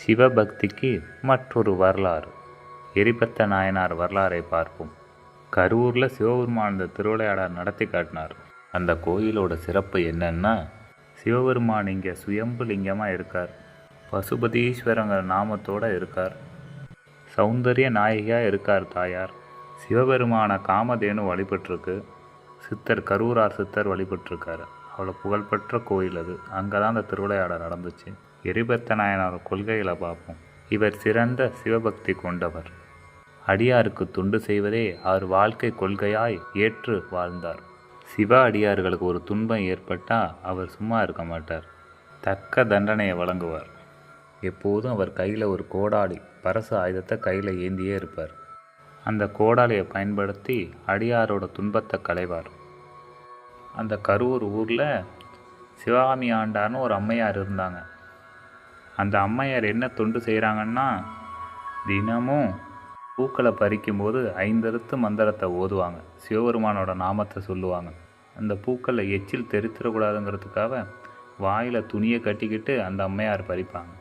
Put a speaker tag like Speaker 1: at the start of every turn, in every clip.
Speaker 1: சிவபக்திக்கு மற்றொரு வரலாறு. எரிபத்த நாயனார் வரலாறை பார்ப்போம். கரூரில் சிவபெருமான் இந்த திருவிளையாடல் நடத்தி காட்டினார். அந்த கோயிலோட சிறப்பு என்னன்னா சிவபெருமான் இங்கே சுயம்பு லிங்கமாக இருக்கார். பசுபதீஸ்வரங்கிற நாமத்தோடு இருக்கார். சௌந்தரிய நாயகியாக இருக்கார் தாயார். சிவபெருமான காமதேனு வழிபட்டிருக்கு. சித்தர் கரூரார் சித்தர் வழிபட்டிருக்காரு. அவ்வளோ புகழ்பெற்ற கோயில் அது. அங்கே தான் அந்த திருவிளையாடல் நடந்துச்சு. எரிபத்த நாயனார் கொள்கைகளை பார்ப்போம். இவர் சிறந்த சிவபக்தி கொண்டவர். அடியாருக்கு தொண்டு செய்வதே அவர் வாழ்க்கை கொள்கையாய் ஏற்று வாழ்ந்தார். சிவ அடியார்களுக்கு ஒரு துன்பம் ஏற்பட்டால் அவர் சும்மா இருக்க மாட்டார். தக்க தண்டனையை வழங்குவார். எப்போதும் அவர் கையில் ஒரு கோடாளி பரசு ஆயுதத்தை கையில் ஏந்தியே இருப்பார். அந்த கோடாலியை பயன்படுத்தி அடியாரோட துன்பத்தை களைவார். அந்த கரூர் ஊரில் சிவகாமி ஆண்டார்னு ஒரு அம்மையார் இருந்தாங்க. அந்த அம்மையார் என்ன தொண்டு செய்கிறாங்கன்னா தினமும் பூக்களை பறிக்கும்போது ஐந்தெழுத்து மந்திரத்தை ஓதுவாங்க. சிவபெருமானோட நாமத்தை சொல்லுவாங்க. அந்த பூக்களில் எச்சில் தெரித்திடக்கூடாதுங்கிறதுக்காக வாயில் துணியை கட்டிக்கிட்டு அந்த அம்மையார் பறிப்பாங்க.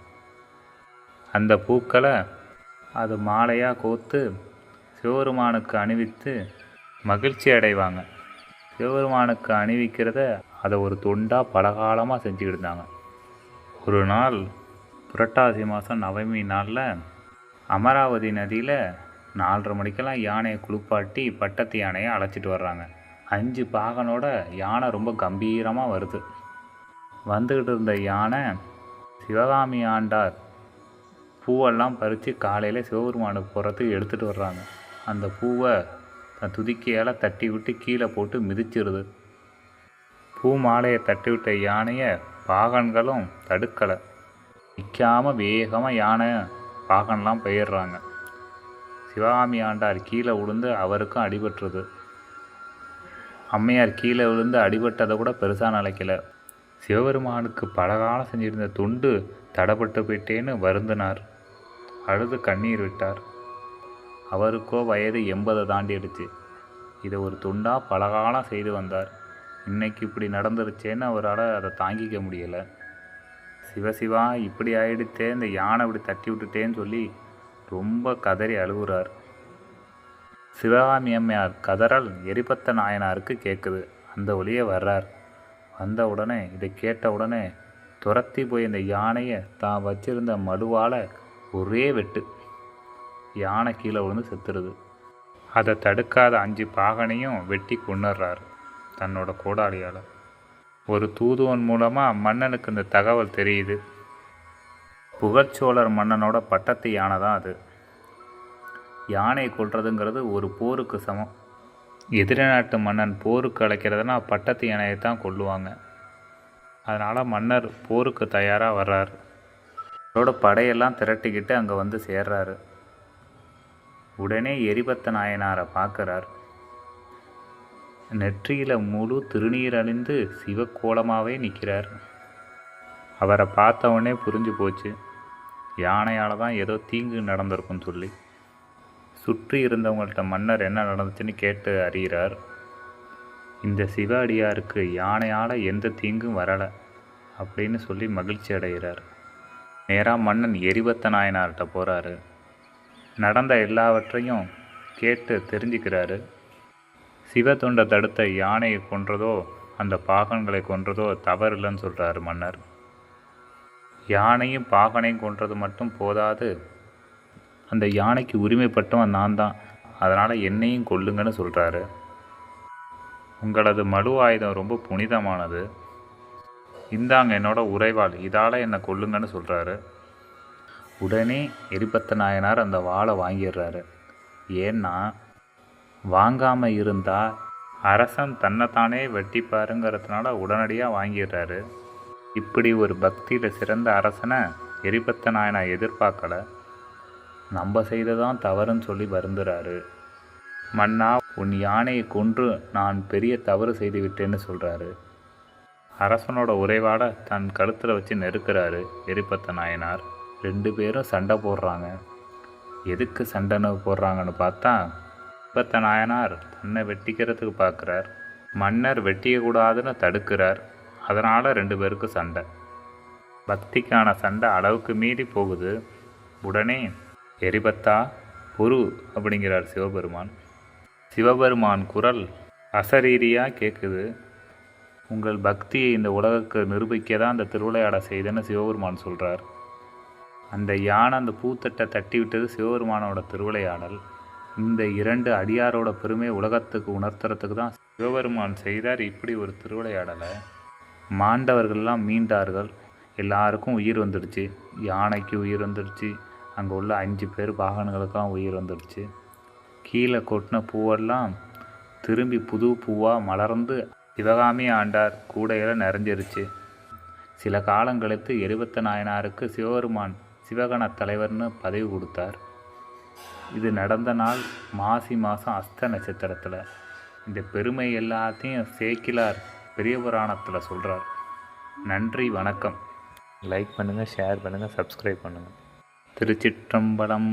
Speaker 1: அந்த பூக்களை அது மாலையாக கோத்து சிவபெருமானுக்கு அணிவித்து மகிழ்ச்சி அடைவாங்க. சிவபெருமானுக்கு அணிவிக்கிறத அதை ஒரு தொண்டாக பலகாலமாக செஞ்சுக்கிட்டு இருந்தாங்க. ஒரு நாள் புரட்டாசி மாதம் நவமி நாளில் அமராவதி நதியில் நாலரை மணிக்கெல்லாம் யானையை குளிப்பாட்டி பட்டத்து யானையை அழைச்சிட்டு வர்றாங்க. அஞ்சு பாகனோட யானை ரொம்ப கம்பீரமாக வருது. வந்துக்கிட்டு இருந்த யானை சிவகாமி ஆண்டார் பூவெல்லாம் பறித்து காலையில் சிவபெருமானுக்கு போகிறதுக்கு எடுத்துகிட்டு வர்றாங்க. அந்த பூவை தன் துதிக்கையால் தட்டி விட்டு கீழே போட்டு மிதிச்சிருது. பூ மாலையை தட்டி விட்ட யானையை பாகன்களும் தடுக்கலை. நிற்காமல் வேகமாக யானை பாகன்லாம் போயிடுறாங்க. சிவகாமி ஆண்டார் கீழே விழுந்து அவருக்கும் அடிபட்டுருது. அம்மையார் கீழே விழுந்து அடிபட்டதை கூட பெருசாக நினைக்கல. சிவபெருமானுக்கு பலகாலம் செஞ்சிருந்த துண்டு தடப்பட்டு போயிட்டேன்னு வருந்தினார். அழுது கண்ணீர் விட்டார். அவருக்கோ வயது எண்பதை தாண்டிடுச்சு. இதை ஒரு துண்டாக பலகாலம் செய்து வந்தார். இன்னைக்கு இப்படி நடந்துருச்சேன்னு அவரால் அதை தாங்கிக்க முடியலை. சிவசிவா இப்படி ஆயிடுத்தே இந்த யானை இப்படி தட்டி விட்டுட்டேன்னு சொல்லி ரொம்ப கதறி அழுகுறார். சிவகாமி அம்மையார் கதறல் எரிபத்த நாயனாருக்கு கேட்குது அந்த ஒளியே வர்றார். வந்த உடனே இதை கேட்ட உடனே துரத்தி போய் இந்த யானையை தான் வச்சிருந்த மடுவால் ஒரே வெட்டு. யானை கீழே விழுந்து செத்துருது. அதை தடுக்காத அஞ்சு பாகனையும் வெட்டி கொண்டுடுறாரு தன்னோட கோடாளியால் ஒரு தூதுவன் மூலமாக மன்னனுக்கு இந்த தகவல் தெரியுது. புகழ்ச்சோழர் மன்னனோட பட்டத்து யானை தான் அது. யானை கொல்றதுங்கிறது ஒரு போருக்கு சமம். எதிரி நாட்டு மன்னன் போருக்கு அழைக்கிறதுனா பட்டத்து யானையை தான் கொள்ளுவாங்க அதனால் மன்னர் போருக்கு தயாராக வர்றார். அவரோட படையெல்லாம் திரட்டிக்கிட்டு அங்கே வந்து சேர்றாரு. உடனே எரிபத்த நாயனாரை பார்க்குறாரு நெற்றியில் முழு திருநீர் அணிந்து சிவக்கோலமாகவே நிற்கிறார். அவரை பார்த்தவொடனே புரிஞ்சு போச்சு. யானையால் தான் ஏதோ தீங்கு நடந்திருக்குன்னு சொல்லி. சுற்றி இருந்தவங்கள்ட்ட மன்னர் என்ன நடந்துச்சுன்னு கேட்டு அறிகிறார். இந்த சிவ அடியாருக்கு யானையால் எந்த தீங்கும் வரலை அப்படின்னு சொல்லி மகிழ்ச்சி அடைகிறார். நேராக மன்னன் எரிபத்த நாயனார்கிட்ட போகிறாரு நடந்த எல்லாவற்றையும் கேட்டு தெரிஞ்சுக்கிறாரு. சிவத்தொண்டை தடுத்த யானையை கொன்றதோ அந்த பாகன்களை கொன்றதோ தவறில்லைன்னு சொல்கிறாரு மன்னர். யானையும் பாகனையும் கொன்றது மட்டும் போதாது. அந்த யானைக்கு உரிமைப்பட்டவன் நான் தான். அதனால் என்னையும் கொல்லுங்கன்னு சொல்கிறாரு உங்களது மடு ஆயுதம் ரொம்ப புனிதமானது. இந்தாங்க என்னோட உறைவாள் இதால் என்னை கொல்லுங்கன்னு சொல்கிறாரு உடனே எரிபத்த நாயனார் அந்த வாளை வாங்கிடுறாரு. ஏன்னா வாங்காமல் இருந்தால் அரசன் தன்னைத்தானே வெட்டிப்பாருங்கிறதுனால உடனடியாக வாங்கிடுறாரு. இப்படி ஒரு பக்தியில் சிறந்த அரசனை எரிபத்த நாயனை எதிர்பார்க்கலை. நம்ம செய்ததான் தவறுன்னு சொல்லி வருந்துறாரு. மன்னா உன் யானையை கொன்று நான் பெரிய தவறு செய்து விட்டேன்னு சொல்கிறாரு அரசனோட உறைவாட தன் கழுத்தில் வச்சு நெருக்கிறாரு எரிபத்த நாயனார். ரெண்டு பேரும் சண்டை போடுறாங்க. எதுக்கு சண்டை போடுறாங்கன்னு பார்த்தா எரிபத்த நாயனார் தன்னை வெட்டிக்கிறதுக்கு பார்க்குறார். மன்னர் வெட்டியக்கூடாதுன்னு தடுக்கிறார். அதனால் ரெண்டு பேருக்கு சண்டை. பக்திக்கான சண்டை அளவுக்கு மீறி போகுது. உடனே எரிபத்தா பொறு அப்படிங்கிறார் சிவபெருமான். சிவபெருமான் குரல் அசரீரியாக கேட்குது உங்கள் பக்தியை இந்த உலகக்கு நிரூபிக்க தான் அந்த திருவிளையாட செய்தேன்னு சிவபெருமான் சொல்கிறார் அந்த யானை அந்த பூத்தட்டை தட்டி விட்டது சிவபெருமானோட திருவிளையாடல். இந்த இரண்டு அடியாரோட பெருமை உலகத்துக்கு உணர்த்துறதுக்கு தான் சிவபெருமான் செய்தார். இப்படி ஒரு திருவிளையாடலை. மாண்டவர்கள்லாம் மீண்டார்கள். எல்லாருக்கும் உயிர் வந்துடுச்சு. யானைக்கு உயிர் வந்துடுச்சு. அங்கே உள்ள அஞ்சு பேர் பாகன்களுக்கெல்லாம் உயிர் வந்துடுச்சு. கீழே கொட்டின பூவெல்லாம் திரும்பி புது பூவாக மலர்ந்து சிவகாமி ஆண்டார். கூடையில் நிறைஞ்சிருச்சு. சில காலம் கழித்து நாயனாருக்கு சிவபெருமான் சிவகண தலைவர்னு பதவி கொடுத்தார். இது நடந்த நாள் மாசி மாதம் அஸ்த நட்சத்திரத்தில். இந்த பெருமை எல்லாத்தையும் சேக்கிலார் பெரிய புராணத்தில் சொல்கிறார் நன்றி வணக்கம். லைக் பண்ணுங்கள் ஷேர் பண்ணுங்கள் சப்ஸ்கிரைப் பண்ணுங்கள் திருச்சிற்றம்பலம்.